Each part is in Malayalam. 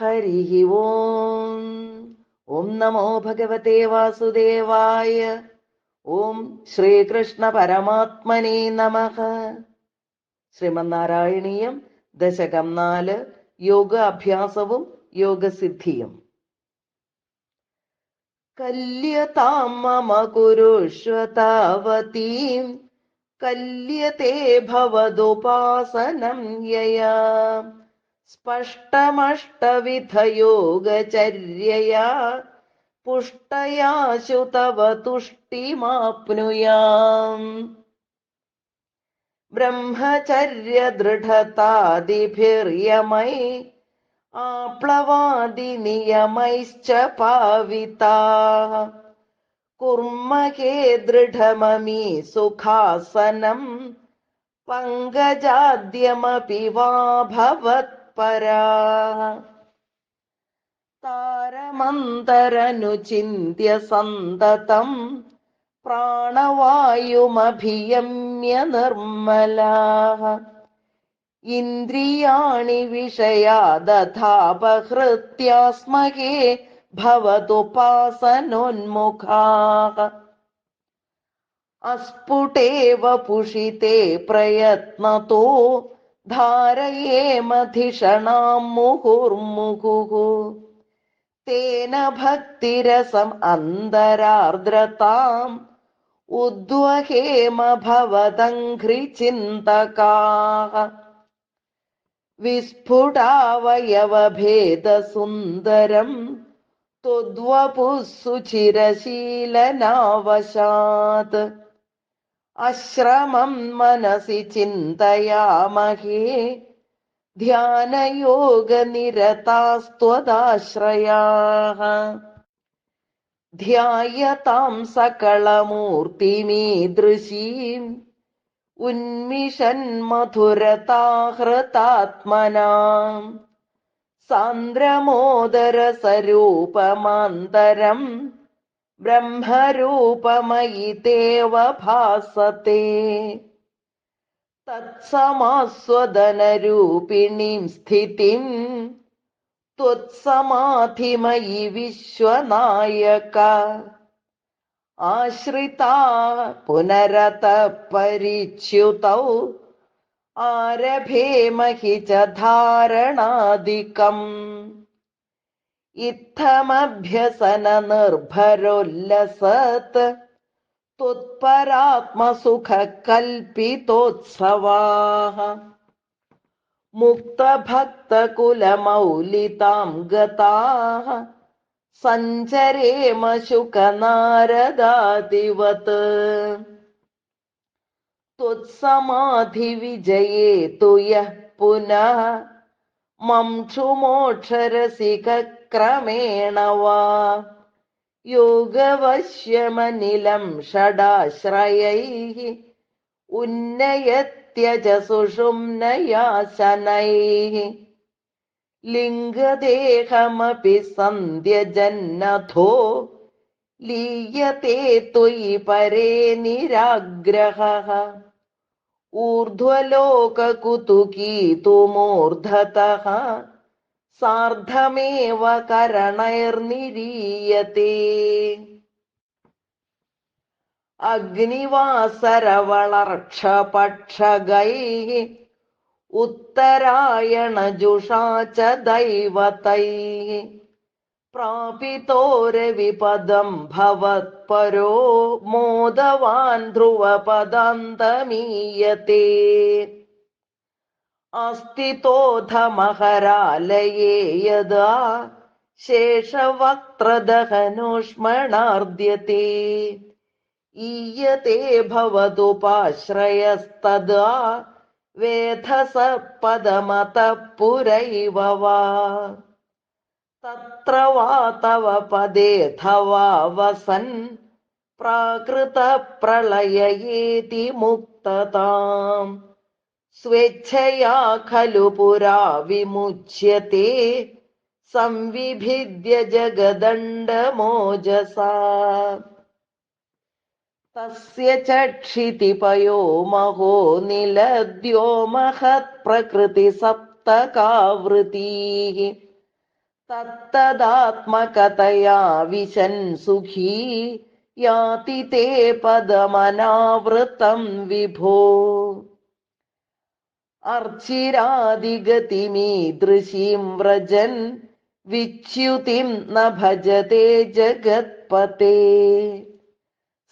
ഹരി ഓം. ഓം നമോ ഭഗവതേ വാസുദേവായ. ഓം ശ്രീകൃഷ്ണ പരമാത്മനേ നമ. ശ്രീമന്നാരായണീയം ദശകം നാല് യോഗ അഭ്യാസവും യോഗസിദ്ധിയും കല്യതാം മമ കുരുഷ്വതാവതീം കല്യത്തെ ഭവതുപാസനം യയാ. സ്പഷ്ടമഷ്ടവിധയോഗചര്യയാ പുഷ്ടയാശു തവ തുഷ്ടിമാപ്നുയാം ബ്രഹ്മചര്യദൃഢതാദിഭിർയമൈ ആപ്ലവാദിനിയമൈശ്ച പാവിതാ. കുർമ്മകേ ദൃഢമമീ സുഖാസനം പങ്കജാദ്യമപി വാ പരാ. താരമന്തരനുചിന്യ സന്തതം പ്രാണവായുമഭിയമ്യ നിർമ്മലാ. ഇന്ദ്രിയാണി വിഷയാ ദധാപഹൃത്യാസ്മകേ ഭവതുപാസനോന്മുഖാഹ അസ്ഫുടേവ പുഷിതേ പ്രയത്നതോ ധാരയേമധിഷണാം മുഹുർമുഹുः തേന ഭക്തിരസം അന്തരാർദ്രതാം. ഉദ്വഹേമ ഭവതംഘ്രിചിന്തകാः വിസ്ഫുടാവയവഭേദസുന്ദരം ത്വദ്വപുസ്സുചിരശീലനാവശാത്. അശ്രമം മനസി ചിന്തയാമഹേ. ധ്യാനയോഗനിരതാസ്ത്വദാശ്രയാः ധ്യായതാം സകളമൂർത്തിമീദൃശീം ഉന്മിഷൻ മധുരതാഹൃതാത്മനാം. സാന്ദ്രമോദരസരൂപമാന്തരം ब्रह्मरूपमयि तेव भासते तत्समास्वदनरूपिणीं स्थितिम् त्वत्समाधिमयि विश्वनायक आश्रिता पुनरतः परिच्युतौ आरभेमहि च धारणादिकम् इत्थमभ्यसननिर्भरोल्लसत् त्वत्परात्मसुखकल्पितोत्सवाः मुक्तभक्तकुलमौलितां गताः सञ्चरेम शुकनारदादिवत् त्वत्समाधिविजये तु यः पुनः മംക്ഷുമോക്ഷരസികക്രമേണ വാ. യോഗവശ്യമനിലം ഷടാശ്രയൈ ഉന്നയത്യജസുഷുംനയാസനൈ ലിംഗദേഹമപി സന്ധ്യജന്നഥോ ലീയത്തെ ത്വയി പരേ നിരാഗ്രഹ. ഊർധ്വലോകകുതുകീതുമൂർധതഃ സാർദ്ധമേവ കരണൈർനിരീയത്തെ അഗ്നിവാസരവളർക്ഷപക്ഷഗൈ ഉത്തരായണജുഷാ ച ദൈവതൈ. प्रापितोरविपदं भवत्परो मोदवान् ध्रुवपदान्तमीयते। अस्तितोऽधमहरालये यदा शेषवक्त्रदहनोष्मणार्द्यते। ईयते भवदुपाश्रयस्तदा वेधस पदमतः पुरैव वा तत्र वा तव पदेऽथवा वसन् प्राकृतप्रलययेति मुक्तताम्। स्वेच्छया खलु पुरा विमुच्यते संविभिद्य जगदण्डमोजसा। तस्य च क्षितिपयो महो निलद्यो महत्प्रकृतिसप्तकावृतीः തത്തദാത്മകതയാ വിശൻ സുഖീ. യാതി തേ പദമനാവൃതം വിഭോ. അർച്ചിരാദിഗതിമീദൃശീം വ്രജൻ വിച്യുതിം ന ഭജത്തെ ജഗത്പതേ.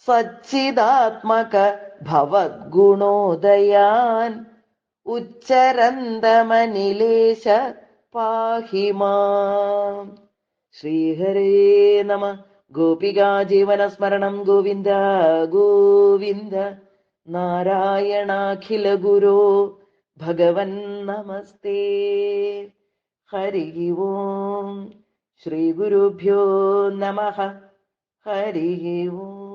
സച്ചിദാത്മക ഭവദ്ഗുണോദയാൻ ഉച്ചരന്തമനിലേശ പാഹി മാം. ശ്രീഹരേ നമ. ഗോപികാ ജീവനസ്മരണം ഗോവിന്ദ ഗോവിന്ദ. നാരായണാഖില ഗുരോ. ഭഗവൻ നമസ്തേ. ഹരി ഓം. ശ്രീ ഗുരുഭ്യോ നമ. ഹരി ഓം.